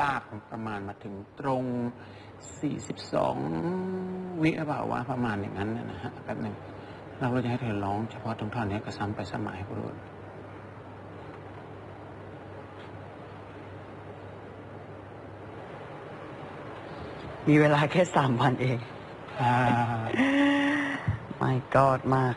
ลากประมาณมาถึงตรง 42 วิหรือเปล่าวะประมาณอย่างนั้นนะฮะแป๊บหนึ่งเราก็จะให้เธอร้องเฉพาะตรงท่อนนี้กระซ้ำไปซ้ำมาให้กูรู้มีเวลาแค่สามวันเองอ่าไม่กอดมาก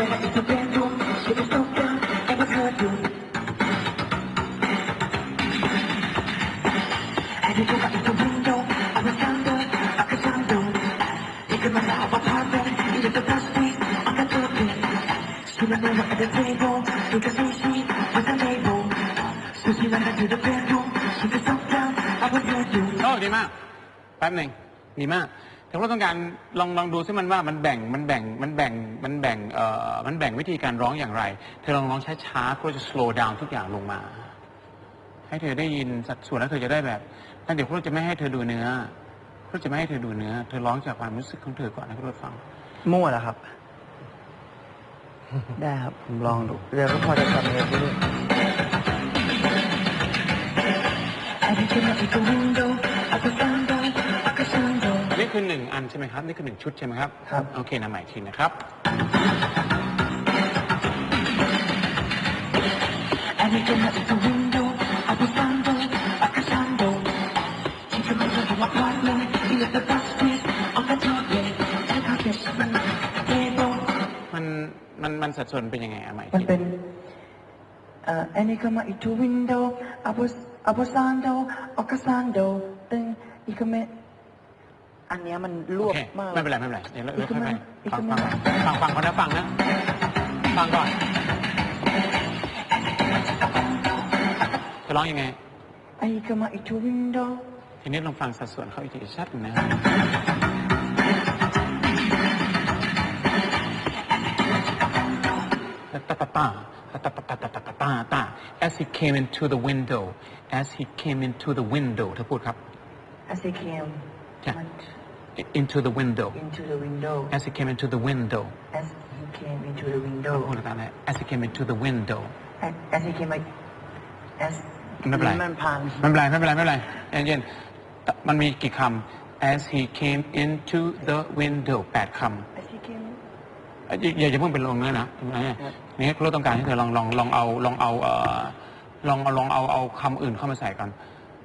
Sushi when it's a bedroom, she be stuck down, ever heard you. And you look out the window, I was down there, I could sound you. You can make up a problem, you look at this way, I can do it. She look at the table, you can sushi, what's the label? Sushi when I to the bedroom, she be stuck down, I would heard you. โอ้ดีมาก แป๊บหนึ่งดีมาก แต่เราต้องการลองลองดูซิมันว่ามันแบ่งมันแบ่งมันแบ่งมันแบ่งเอ่อมันแบ่งวิธีการร้องอย่างไร เธอลองร้องช้าๆเพื่อจะ slow down ทุกอย่างลงมา ให้เธอได้ยินสัดส่วนแล้วเธอจะได้แบบนั่นเดี๋ยวพวกเราจะไม่ให้เธอดูเนื้อพวกเราจะไม่ให้เธอดูเนื้อ เธอร้องจากความรู้สึกของเธอก่อนให้พวกเราฟัง มั่วแล้วครับ ได้ครับ ผมลองดูเดี๋ยวก็พอจะจำเนื้อได้ด้วย And you can look at the window, at the window, at the window. นี่คือหนึ่งอันใช่ไหมครับ นี่คือหนึ่งชุดใช่ไหมครับ ครับ โอเคนะใหม่อีกทีนะครับ And you can look at the window, at the window, at the window. You can make up your apartment, you look at the street, on the toilet, and I guess you table. มันมันมันสัดส่วนเป็นยังไงอะใหม่อีกมันที เป็นเอ่ออันนี้ก็มาอีกทูวินโดอับอับซานโดออกซานโดตึงอีกก็ไม่ อันเนี้ยมันรโอวบเคมากไม่เป็นไรไม่เป็นไรเดี๋ยวเราอีกค่อยไม่ๆอีกฟังไม่ฟังฟังฟังก่อนนะฟังนะฟังก่อนจะร้องยังไงอันนี้ก็มาอีกทูวินโดทีนี้ลองฟังสัดส่วนเขาอีกทีชัดหนึ่งนะตาตาตาตาตาตาตาตาตาตาตา as he came into the window as he came into the window เธอพูดครับ as he came จ้ะมัน into the window into the window as he came into the window as he came into the window พูดตามนะ as he came into the window as as he came like as ไม่เป็นไรมันผ่านไม่เป็นไรไม่เป็นไรไม่เป็นไรเย็นๆมันมีกี่คำ as he came into the window แปดคำ as he came อย่าอย่าอย่าเพิ่งเป็นลงเลยนะนี่เราต้องการให้เธอลองลองลองเอาลองเอาเอ่อลองเอาลองเอาเอาคำอื่นเข้ามาใส่กันถ้า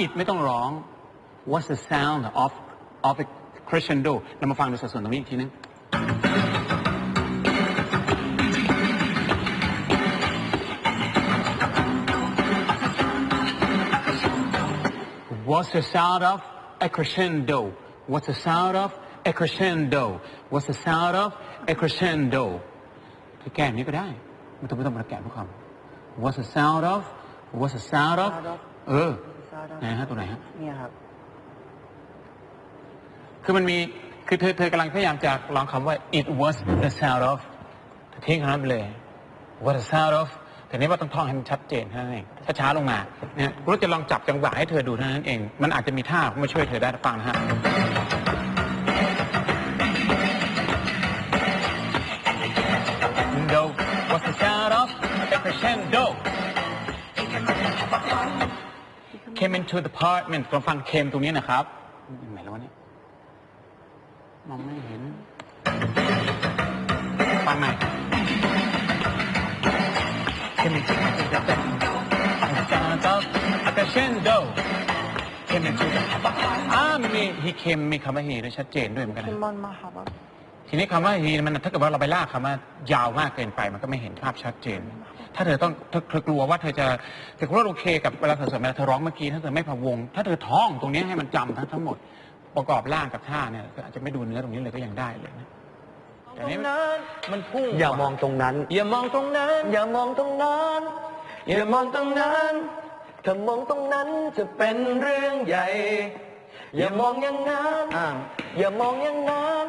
อ่า it ไม่ต้องร้อง what's the sound of of a crescendo เรามาฟังดูสัดส่วนตรงนี้อีกทีนึง What's the sound of a crescendo? What's the sound of a crescendo? What's the sound of a crescendo? คือแก้อย่างนี้ก็ได้ ไม่ต้องไม่ต้องมาแกะทุกคำ What's the sound of What's the sound of Sound of เออ Sound of ไหนฮะตัวไหนฮะเนี่ยครับ คือมันมีคือเธอเธอกำลังพยายามจะลองคำว่า it was the sound of ทิ้งคำนั้นไปเลย what the sound of แต่นี้ว่าต้องท่องให้มันชัดเจนเท่านั้นเองช้าๆลงมาเนี่ยเราจะลองจับจังหวะให้เธอดูเท่านั้นเอง มันอาจจะมีท่ามาช่วยเธอได้ฟังนะฮะ As window was the sound of a crescendo came into the apartment ลองฟังเคมตรงนี้นะครับไหนแล้ววะเนี่ยมองไม่เห็น ฟังใหม่ came into the sound of a crescendo came into the อ่ามี he came มีคำว่า he ด้วยชัดเจนด้วยเหมือนกันคินะมอนมาครับทีนี้คำว่า he มันถ้าเกิดว่าเราไปลากคำว่ายาวมากเกินไป มันก็ไม่เห็นภาพชัดเจน ถ้าเธอต้องเธอเธอกลัวว่าเธอจะเธอว่าโอเคกับเวลาเธอสวดเวลาเธอร้องเมื่อกี้ถ้าเธอไม่พะวง ถ้าเธอท่องตรงนี้ให้มันจำทั้งทั้งหมดประกอบร่างกับท่าเนี่ยก็อาจจะไม่ดูเนื้อตรงนี้เลยก็ยังได้เลยนะแต่นี้มันพุ่งอย่ามองตรงนั้น อย่ามองตรงนั้น อย่ามองตรงนั้น อย่ามองตรงนั้นถ้ามองตรงนั้นจะเป็นเรื่องใหญ่ อย่ามองอย่างนั้นอ่า อย่ามองอย่างนั้น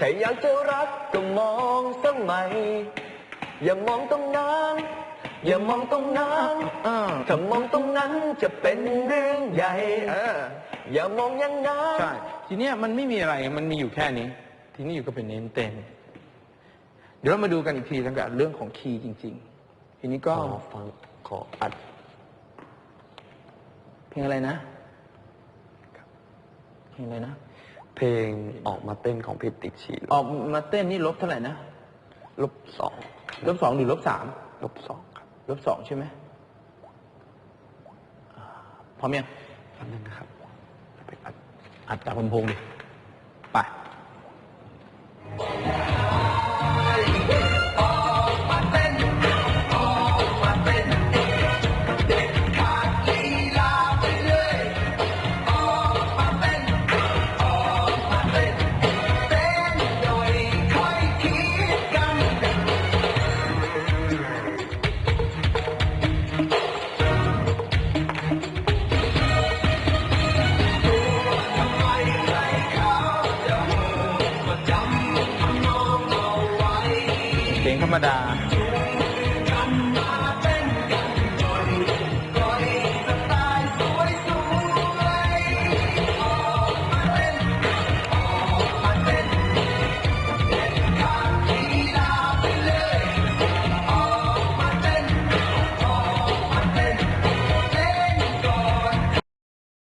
ถ้าอยากจะรักก็มองสมัย อย่ามองตรงนั้นอย่ามองตรงนั้นอ่าถ้ามองตรงนั้นจะเป็นเรื่องใหญ่เอออย่ามองอย่างนั้นใช่ทีเนี้ยมันไม่มีอะไรมันมีอยู่แค่นี้ ทีนี้อยู่ก็เป็นเน้นเต็ม เดี๋ยวเรามาดูกันอีกทีตั้งแต่เรื่องของคีย์จริง ๆ ทีนี้ก็ขอฟังขออัด เพลงอะไรนะเพลงอะไรนะเพลงออกมาเต้นของพิติกชีออกมาเต้นนี่ลบเท่าไหร่นะ ลบสองลบสองหรือลบสามลบสองครับลบสองใช่ไหมอ่าพร้อมยังแป๊บนึงนะครับไปอัดอัดจากลำโพงดิ ธรรมดา